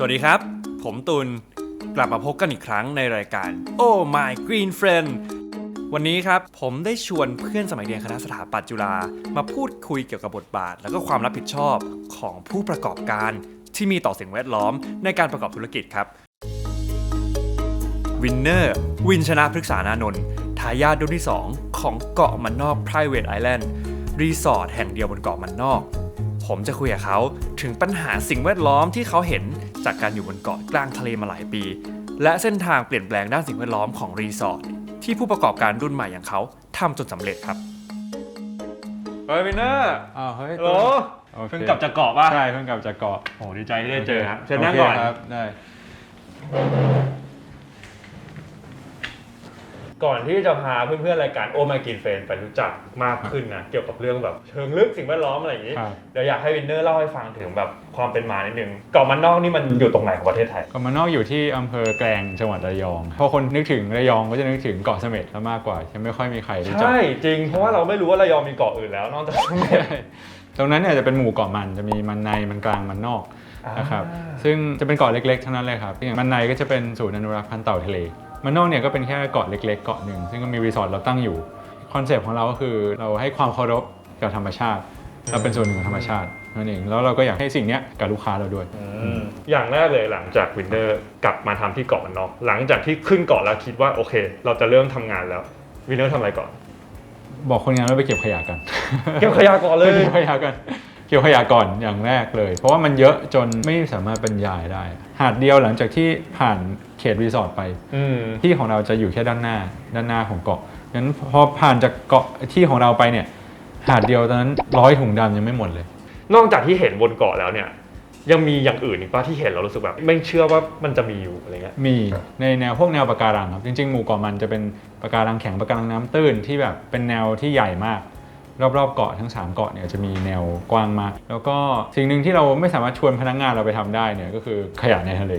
สวัสดีครับ ผมตุลกลับมาพบกันอีกครั้งในรายการ Oh My Green Friend วันนี้ครับ ผมได้ชวนเพื่อนสมัยเรียนคณะสถาปัตย์จุฬามาพูดคุยเกี่ยวกับบทบาท และก็ความรับผิดชอบของผู้ประกอบการที่มีต่อสิ่งแวดล้อมในการประกอบธุรกิจครับวินเนอร์วินชนะพฤกษานานนท์ทายาทรุ่นที่ 2 ของเกาะมันนอก Private Island รีสอร์ทแห่งเดียวบนเกาะมันนอก ผมจะคุยกับเขาถึงปัญหาสิ่งแวดล้อมที่เขาเห็น จากการอยู่บนเกาะกลางทะเลมาหลายปี และเส้นทางเปลี่ยนแปลงด้านสิ่งแวดล้อมของรีสอร์ทที่ผู้ประกอบการรุ่นใหม่อย่างเขาทำจนสำเร็จครับเฮ้ยวินเนอร์อ้าวเฮ้ยฮัลโหลโอเคเพิ่งกลับจากเกาะป่ะใช่เพิ่งกลับจากเกาะโอ้ดีใจที่ได้เจอครับเชิญนั่งก่อนโเคครับได้ ก่อนที่จะพาเพื่อนๆรายการโอมากินเฟนไปรู้จักมากขึ้นนะเกี่ยวกับเรื่องแบบเชิงลึกสิ่งแวดล้อมอะไรอย่างนี้ครับ เดี๋ยวอยากให้วินเนอร์เล่าให้ฟังถึงแบบความเป็นมานิดนึงเกาะมันนอกนี่มันอยู่ตรงไหนของประเทศไทย เกาะมันนอกอยู่ที่อำเภอแกลงจังหวัดระยองพอคนนึกถึงระยองก็จะนึกถึงเกาะเสม็ดแล้วมากกว่ายังไม่ค่อยมีใครรู้จัก ใช่จริงเพราะว่าเราไม่รู้ว่าระยองมีเกาะอื่นแล้วนอกจากเสม็ดใช่ตรงนั้นเนี่ยจะเป็นหมู่เกาะมันจะมีมันในมันกลางมันนอกนะครับ อ่า ซึ่งจะเป็นเกาะเล็กๆทั้งนั้นเลยครับอย่างมันในก็จะเป็นศูนย์อนุรักษ์พันธุ์เต่าทะเล มันนอกเนี่ยก็เป็นแค่เกาะเล็กๆเกาะหนึ่งซึ่งก็มีรีสอร์ทเราตั้งอยู่คอนเซปต์ของเราก็คือเราให้ความเคารพกับธรรมชาติ เราเป็นส่วนหนึ่งของธรรมชาตินั่นเองแล้วเราก็อยากให้สิ่งเนี้ยกับลูกค้าเราด้วยอืมอย่างแรกเลยหลังจากวินเนอร์กลับมาทำที่เกาะมันนอกหลังจากที่ขึ้นเกาะแล้วคิดว่าโอเค เราจะเริ่มทำงานแล้ววินเนอร์ทำอะไรก่อน บอกคนงานว่าไปเก็บขยะกัน เก็บขยะก่อนเลยเก็บขยะกัน เก็บขยะก่อนอย่างแรกเลย เพราะว่ามันเยอะจนไม่สามารถบรรยายได้ หาดเดียวหลังจากที่ผ่านเขตรีสอร์ทไป อืม ที่ของเราจะอยู่แค่ด้านหน้า ด้านหน้าของเกาะงั้นพอผ่านจากเกาะที่ของเราไปเนี่ย หาดเดียวตอนนั้นร้อยถุงดำยังไม่หมดเลย นอกจากที่เห็นบนเกาะแล้วเนี่ย ยังมีอย่างอื่นอีกป่ะที่เห็นเรารู้สึกแบบ ไม่เชื่อว่ามันจะมีอยู่อะไรเงี้ย มีในแนวพวกแนวปะการังครับ จริงๆ หมู่เกาะมันจะเป็นปะการังแข็งปะการังน้ำตื้นที่แบบเป็นแนวที่ใหญ่มาก รอบๆเกาะทั้ง 3 เกาะเนี่ยจะมีแนวกว้างมาก แล้วก็สิ่งหนึ่งที่เราไม่สามารถชวนพนักงานเราไปทำได้เนี่ยก็คือขยะในทะเล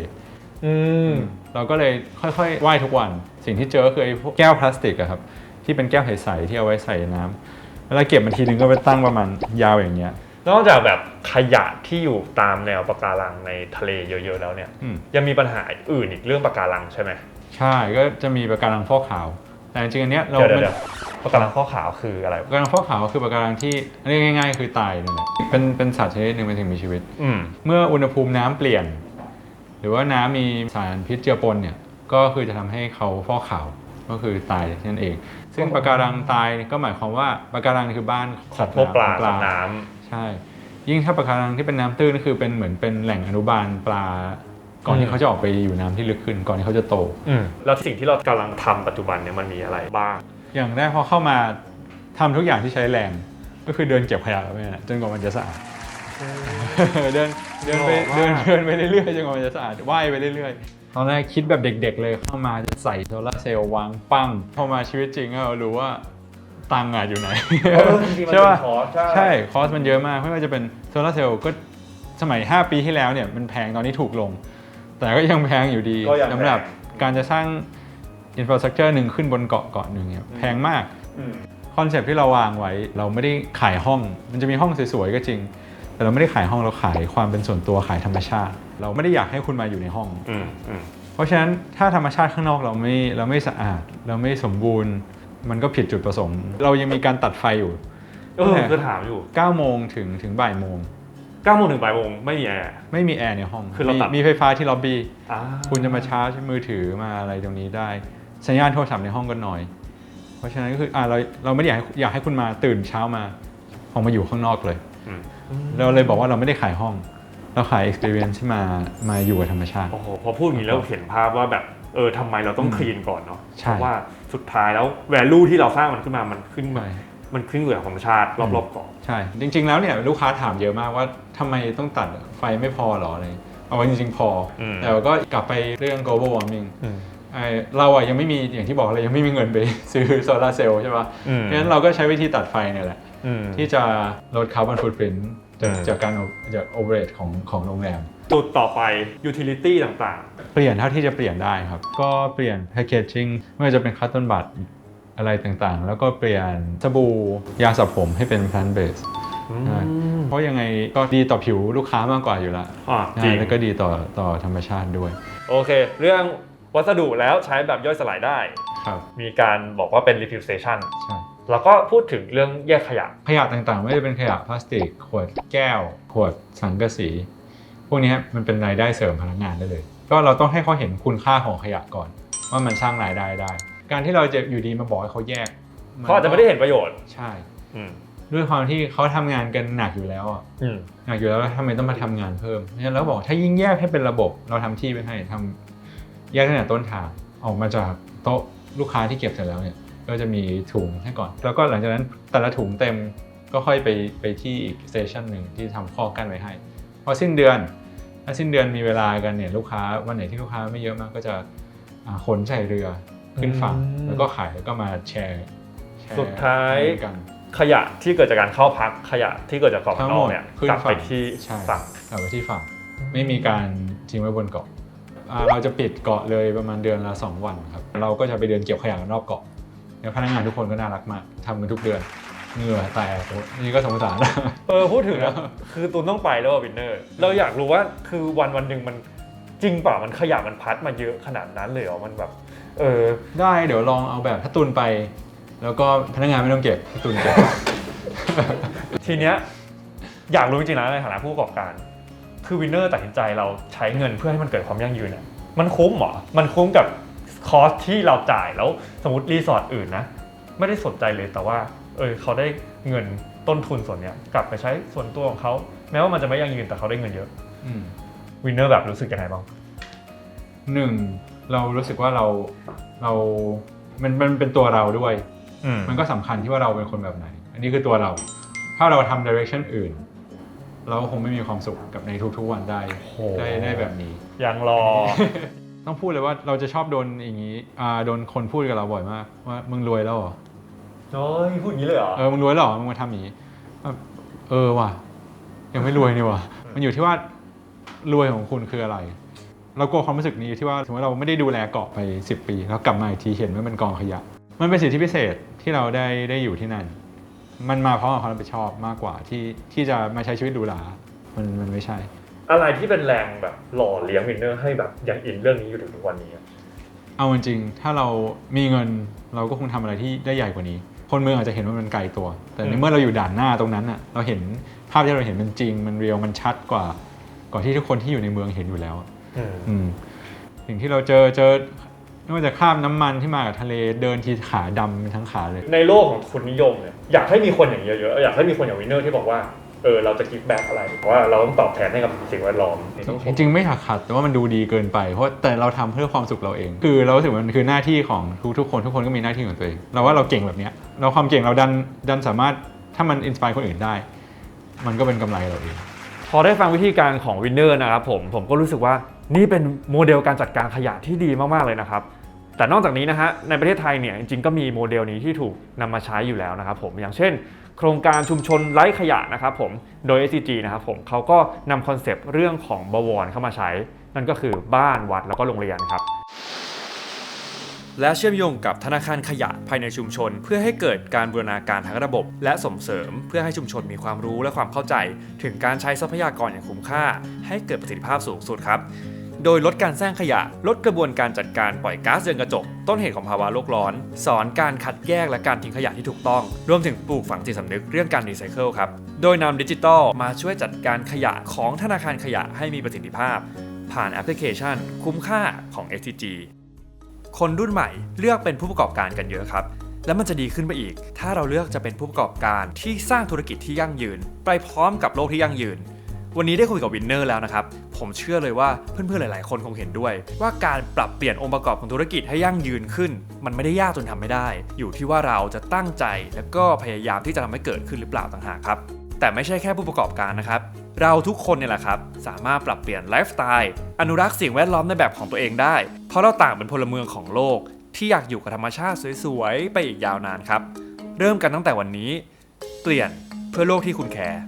อืมเราก็เลยค่อยๆว่ายทุกวัน สิ่งที่เจอก็คือไอ้พวกแก้วพลาสติกอะครับที่เป็นแก้วใสๆที่เอาไว้ใส่น้ำเวลาเก็บมันทีนึงก็ไปตั้งประมาณยาวอย่างเงี้ยนอกจากแบบขยะที่อยู่ตามแนวปะการังในทะเลเยอะๆแล้วเนี่ยอืมยังมีปัญหาอื่นอีกเรื่องปะการังใช่ไหมใช่ก็จะมีปะการังฟอกขาว แต่จริงๆอันเนี้ยเราเดี๋ยวไม่เดี๋ยวปะการังข้อขาวคืออะไร ปะการังฟอกขาวก็คือปะการังที่เรียกง่าย ๆ คือตายนั่นแหละเป็นเป็นสัตว์ชนิดหนึ่งเป็นสิ่งมีชีวิต อืม เมื่ออุณหภูมิน้ำเปลี่ยน หรือว่าน้ำมีสารพิษเจือปนเนี่ยก็คือจะทำให้เขาฟอกขาวก็คือตายนั่นเอง ซึ่งปะการังตายก็หมายความว่าปะการังคือบ้านสัตว์พวกปลาน้ำสัตว์น้ำ ใช่ ยิ่งถ้าปะการังที่เป็นน้ำตื้นก็คือเป็นเหมือนเป็นแหล่งอนุบาลปลา ก่อนอืที่มเขาจะออกไปอยู่น้ำที่ลึกขึ้นก่อนที่เขาจะโตอืมแล้วสิ่งที่เรากำลังทำปัจจุบันเนี่ยมันมีอะไรบ้าง อย่างแรกพอเข้ามาทำทุกอย่างที่ใช้แรง ก็คือเดินเก็บขยะไปนั่นแหละจนกว่ามันจะสะอาดเดินเดินไปหล่อมากเดินเดินไปเรื่อยๆจนกว่ามันจะสะอาดว่ายไปเรื่อยๆตอนแรกคิดแบบเด็ก ๆ เลยเข้ามาจะใส่โซลาร์เซลล์วางปั้งพอมาชีวิตจริงก็รู้ว่าตังค์อะอยู่ไหนใช่ป่ะใช่คอสมันเยอะมากไม่ว่าจะเป็นโซลาร์เซลล์ก็สมัย 5 ปีที่แล้วเนี่ยมันแพงตอนนี้ถูกลง แต่ก็ยังแพงอยู่ดีก็ยังแพง สำหรับการจะสร้างอินฟราสตรักเจอร์หนึ่งขึ้นบนเกาะเกาะหนึ่งเนี่ยแพงมาก อืม คอนเซปต์ที่เราวางไว้เราไม่ได้ขายห้อง มันจะมีห้องสวยๆก็จริง แต่เราไม่ได้ขายห้องเราขายความเป็นส่วนตัวขายธรรมชาติ เราไม่ได้อยากให้คุณมาอยู่ในห้อง อืมอืมเพราะฉะนั้นถ้าธรรมชาติข้างนอกเราไม่เราไม่สะอาด เราไม่สมบูรณ์ มันก็ผิดจุดประสงค์ เรายังมีการตัดไฟอยู่ เออคือถามอยู่ 9 โมงถึงถึงบ่ายโมง 9โมงถึงบ่ายโมงไม่มีแอร์ ไม่มีแอร์ในห้องคือเรามีตัดมีไฟฟ้าที่ล็อบบี้ อ่าคุณจะมาชาร์จมือถือมาอะไรตรงนี้ได้ สัญญาณโทรศัพท์ในห้องก็น้อย เพราะฉะนั้นก็คืออ่าเราเราไม่ได้อยากให้อยากให้คุณมาตื่นเช้ามาออกมาอยู่ข้างนอกเลย อืมเราเลยบอกว่าเราไม่ได้ขายห้อง เราขาย experience ที่มามาอยู่กับธรรมชาติ โอ้โหพอพูดอย่างนี้แล้วเห็นภาพว่าแบบเออทำไมเราต้องอืมคลีนก่อนเนาะใช่เพราะว่าสุดท้ายแล้ว value ที่เราสร้างมันขึ้นมามันขึ้นมา ใช่ มันขึ้นอยู่กับธรรมชาติรอบๆเกาะใช่ จริง ๆ แล้วเนี่ยลูกค้าถามเยอะมากว่าทำไมต้องตัดไฟไม่พอหรออะไรเอาไว้จริง ๆ พออมแต่ก็กลับไปเรื่อง global warming อืมไอ้เราอะยังไม่มีอย่างที่บอกเลยยังไม่มีเงินไปซื้อโซลาร์เซลล์ใช่ปะอืมงั้นเราก็ใช้วิธีตัดไฟเนี่ยแหละอืมที่จะลดคาร์บอนฟุตปรินต์จากอืมจากการจากโอเปเรตของของโรงแรม จุดต่อไป utility ต่างเปลี่ยนเท่าที่จะเปลี่ยนได้ครับ ก็เปลี่ยนแพคเกจจิ้งไม่ว่าจะเป็นคัตตอนบัต อะไรต่างๆ แล้วก็เปลี่ยนสบู่ยาสระผมให้เป็น plant based ใช่เพราะยังไงก็ดีต่อผิวลูกค้ามากกว่าอยู่แล้วอ่าจริงแล้วก็ดีต่อต่อธรรมชาติด้วย โอเค เรื่องวัสดุแล้วใช้แบบย่อยสลายได้ครับมีการบอกว่าเป็น refill station ใช่แล้วก็พูดถึงเรื่องแยกขยะ ขยะต่างๆ ไม่ว่าจะเป็นขยะพลาสติก ขวดแก้ว ขวดสังกะสี พวกนี้มันเป็นรายได้เสริมพนักงานได้เลย ก็เราต้องให้เขาเห็นคุณค่าของขยะก่อน ว่ามันสร้างรายได้ได้ การที่เราจะอยู่ดีมาบอกให้เขาแยกนเขาอาจจะไม่ได้เห็นประโยชน์ใช่ อืมด้วยความที่เขาทำงานกันหนักอยู่แล้วอะอืมหนักอยู่แล้วแล้วทำไมต้องมาทำงานเพิ่มเพราะฉะนั้นเราบอกถ้ายิ่งแยกให้เป็นระบบ เราทำที่ไปให้ทำแยกตั้งแต่ต้นทางออกมาจากโต๊ะลูกค้าที่เก็บเสร็จแล้วเนี่ยก็จะมีถุงให้ก่อน แล้วก็หลังจากนั้นแต่ละถุงเต็มก็ค่อยไปไปที่อีกสเตชันหนึ่งที่ทำข้อกั้นไว้ให้พอสิ้นเดือน ถ้าสิ้นเดือนมีเวลากันเนี่ยลูกค้าวันไหนที่ลูกค้าไม่เยอะมากก็จะอ่าขนใส่เรือ ขึ้นฝั่งอืมแล้วก็ขายแล้วก็มาแชร์แชร์สุดท้าย กัน ขยะที่เกิดจากการเข้าพักขยะที่เกิดจากกรอบทั้งนหมอกดเนี่ยขึ้นกลับไปฝั่งที่ใช่ ฝั่ง กลับไปที่ฝั่ง ไม่มีการทิ้งไว้บนเกาะอ่าเราจะปิดเกาะเลยประมาณเดือนละ 2 วันครับ เราก็จะไปเดินเก็บขยะกันรอบเกาะ แล้วพนักงานทุกคนก็น่ารักมากทำกันทุกเดือน เหงื่อแตกโอ้นี่ก็สงสารนะเออพูดถึงอะคือตูนต้องไปแล้ววินเนอร์ เราอยากรู้ว่าคือวันวันหนึ่งมันจริงเปล่ามันขยะมันพัดมาเยอะขนาดนั้นเลยเหรอมันแบบ เออได้เดี๋ยวลองเอาแบบถ้าตุนไป แล้วก็พนักงานไม่ต้องเก็บให้ตุนเก็บ ทีเนี้ยอยากรู้จริงๆนะในฐานะผู้ประกอบการ คือวินเนอร์ตัดสินใจเราใช้เงินเพื่อให้มันเกิดความยั่งยืนเนี่ยมันคุ้มเหรอ มันคุ้มกับคอสที่เราจ่ายแล้วสมมติรีสอร์ทอื่นนะ ไม่ได้สนใจเลยแต่ว่า เออเขาได้เงินต้นทุนส่วนเนี้ยกลับไปใช้ส่วนตัวของเขาแม้ว่ามันจะไม่ยั่งยืนแต่เขาได้เงินเยอะอืมวินเนอร์แบบรู้สึกยังไงบ้างหนึ่ง เรารู้สึกว่าเราเรามันมันเป็นตัวเราด้วย อืมมันก็สำคัญที่ว่าเราเป็นคนแบบไหน อันนี้คือตัวเรา ถ้าเราทำ direction อื่น เราก็คงไม่มีความสุขกับในทุกๆวันได้โหได้ได้แบบนี้ ยังรอ ต้องพูดเลยว่าเราจะชอบโดนอย่างนี้อ่าโดนคนพูดกับเราบ่อยมาก ว่ามึงรวยแล้วเหรอเฮ้ยพูดอย่างนี้เลยเหรอ เออ มึงรวยแล้วเหรอ มึงมาทำอย่างนี้แบบเออว่ะ ยังไม่รวยนี่ว่ะ มันอยู่ที่ว่ารวยของคุณคืออะไร เรากลัวความรู้สึกนี้ที่ว่าถึงว่าเราไม่ได้ดูแลเกาะไป 10 ปี แล้วกลับมาอีกทีเห็นว่ามันกองขยะ มันเป็นสิทธิพิเศษที่เราได้ได้อยู่ที่นั่น มันมาเพราะความรับผิดชอบมากกว่าที่ที่จะมาใช้ชีวิตหรูหรามันมันไม่ใช่ อะไรที่เป็นแรงแบบหล่อเลี้ยงวินเนอร์ให้แบบยังอินเรื่องนี้อยู่ถึงทุกวันนี้อะเอาจริงๆถ้าเรามีเงินเราก็คงทำอะไรที่ได้ใหญ่กว่านี้ คนเมืองอาจจะเห็นว่ามันไกลตัว แต่ในเมื่อเราอยู่ด่านหน้าตรงนั้นอะเราเห็นภาพที่เราเห็นมันจริง มันเรียลมันชัดกว่ากว่าที่ทุกคนที่อยู่ในเมืองเห็นอยู่แล้วอะ อืมอืมสิ่งที่เราเจอเจอไม่ว่าจะข้ามน้ำมันที่มากับทะเลเดินทีขาดำทั้งขาเลย ในโลกของทุนนิยมเนี่ยอยากให้มีคนอย่างเยอะๆอยากให้มีคนอย่างวินเนอร์ที่บอกว่าเออเราจะกิฟต์แบ็กอะไร เพราะว่าเราต้องตอบแทนให้กับสิ่งแวดล้อมนี่ต้องชจมริงๆไม่หักขัดแต่ว่ามันดูดีเกินไป เพราะแต่เราทำเพื่อความสุขเราเอง คือเรารู้สึกว่ามันคือหน้าที่ของทุกๆคนทุกคนก็มีหน้าที่ของตัวเองเราว่าเราเก่งแบบเนี้ยเราความเก่งเราดันดันสามารถถ้ามันอินสปายคนอื่นได้ มันก็เป็นกำไรเราเอง พอได้ฟังวิธีการของวินเนอร์นะครับผมผมก็รู้สึกว่า นี่เป็นโมเดลการจัดการขยะที่ดีมากๆเลยนะครับ แต่นอกจากนี้นะฮะในประเทศไทยเนี่ยจริงๆก็มีโมเดลนี้ที่ถูกนำมาใช้อยู่แล้วนะครับผมอย่างเช่น โครงการชุมชนไร้ขยะนะครับผมโดย SCG นะครับผมเขาก็นำคอนเซปต์เรื่องของบวรเข้ามาใช้ นั่นก็คือบ้านวัดแล้วก็โรงเรียนครับและเชื่อมโยงกับธนาคารขยะภายในชุมชน เพื่อให้เกิดการบูรณาการทั้งระบบ และส่งเสริม เพื่อให้ชุมชนมีความรู้และความเข้าใจ ถึงการใช้ทรัพยากรอย่างคุ้มค่า ให้เกิดประสิทธิภาพสูงสุดครับ โดยลดการสร้างขยะ ลดกระบวนการจัดการปล่อยก๊าซเรือนกระจก ต้นเหตุของภาวะโลกร้อน สอนการคัดแยกและการทิ้งขยะที่ถูกต้อง รวมถึงปลูกฝังจิตสำนึกเรื่องการรีไซเคิลครับ โดยนำดิจิทัลมาช่วยจัดการขยะของธนาคารขยะให้มีประสิทธิภาพ ผ่านแอปพลิเคชัน คุ้มค่าของ STG คนรุ่นใหม่เลือกเป็นผู้ประกอบการกันเยอะครับและมันจะดีขึ้นไปอีก ถ้าเราเลือกจะเป็นผู้ประกอบการที่สร้างธุรกิจที่ยั่งยืน ไปพร้อมกับโลกที่ยั่งยืน วันนี้ได้คุยกับวินเนอร์แล้วนะครับ ผมเชื่อเลยว่าเพื่อนๆหลาย ๆ คนคงเห็นด้วย ว่าการปรับเปลี่ยนองค์ประกอบของธุรกิจให้ยั่งยืนขึ้น มันไม่ได้ยากจนทำไม่ได้ อยู่ที่ว่าเราจะตั้งใจ แล้วก็พยายามที่จะทำให้เกิดขึ้นหรือเปล่าต่างหากครับ แต่ไม่ใช่แค่ผู้ประกอบการนะครับเราทุกคนเนี่ยแหละครับ สามารถปรับเปลี่ยนไลฟ์สไตล์อนุรักษ์สิ่งแวดล้อมในแบบของตัวเองได้ เพราะเราต่างเป็นพลเมืองของโลก ที่อยากอยู่กับธรรมชาติสวยๆ ไปอีกยาวนานครับ เริ่มกันตั้งแต่วันนี้ เปลี่ยนเพื่อโลกที่คุณแคร์